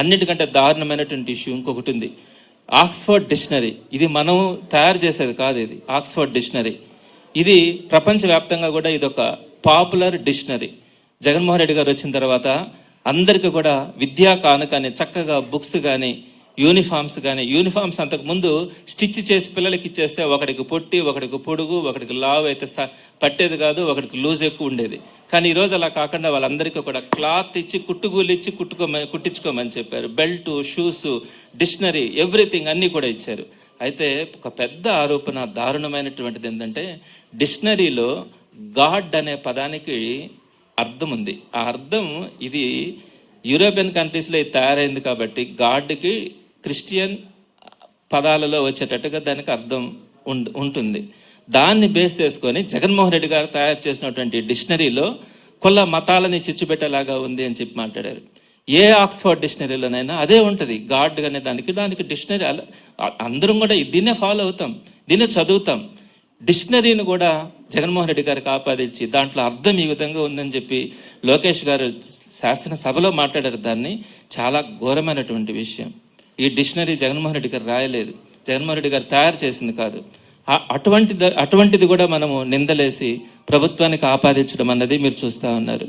అన్నిటికంటే దారుణమైనటువంటి ఇష్యూ ఇంకొకటి ఉంది. ఆక్స్ఫర్డ్ డిక్షనరీ ఇది మనం తయారు చేసేది కాదు ఇది. ఆక్స్ఫర్డ్ డిక్షనరీ ఇది ప్రపంచవ్యాప్తంగా కూడా ఇది ఒక పాపులర్ డిక్షనరీ జగన్మోహన్ రెడ్డి గారు వచ్చిన తర్వాత అందరికీ కూడా విద్యా కానుక చక్కగా బుక్స్ కానీ యూనిఫామ్స్ కానీ యూనిఫామ్స్ అంతకుముందు స్టిచ్ చేసి పిల్లలకి ఇచ్చేస్తే ఒకడికి పొట్టి ఒకడికి పొడుగు ఒకడికి లావ్ అయితే స- పట్టేది కాదు ఒకడికి లూజ్ ఎక్కువ ఉండేది. కానీ ఈరోజు అలా కాకుండా వాళ్ళందరికీ కూడా క్లాత్ ఇచ్చి కుట్టుగూలు ఇచ్చి కుట్టుకోమని కుట్టించుకోమని చెప్పారు. బెల్ట్ షూస్ డిక్షనరీ ఎవ్రీథింగ్ అన్నీ కూడా ఇచ్చారు. అయితే ఒక పెద్ద ఆరోపణ దారుణమైనటువంటిది ఏంటంటే డిక్షనరీలో గాడ్ అనే పదానికి అర్థం ఉంది. ఆ అర్థం ఇది యూరోపియన్ కంట్రీస్లో ఇది తయారైంది కాబట్టి గాడ్కి క్రిస్టియన్ పదాలలో వచ్చేటట్టుగా దానికి అర్థం ఉం- ఉంటుంది. దాన్ని బేస్ చేసుకొని జగన్మోహన్ రెడ్డి గారు తయారు చేసినటువంటి డిక్షనరీలో కొల్ల మతాలని చిచ్చుపెట్టేలాగా ఉంది అని చెప్పి మాట్లాడారు. ఏ ఆక్స్ఫర్డ్ డిక్షనరీలోనైనా అదే ఉంటుంది. గాడ్ అనే దానికి దానికి డిక్షనరీ అందరం కూడా దీన్నే ఫాలో అవుతాం. దీన్నే చదువుతాం. డిక్షనరీని కూడా జగన్మోహన్ రెడ్డి గారికి ఆపాదించి దాంట్లో అర్థం ఈ విధంగా ఉందని చెప్పి లోకేష్ గారు శాసనసభలో మాట్లాడారు. దాన్ని చాలా ఘోరమైనటువంటి విషయం. ఈ డిక్షనరీ జగన్మోహన్ రెడ్డి గారు రాయలేదు. జగన్మోహన్ రెడ్డి గారు తయారు చేసింది కాదు. అటువంటిది అటువంటిది కూడా మనము నిందలేసి ప్రభుత్వానికి ఆపాదించడం అన్నది మీరు చూస్తూ ఉన్నారు.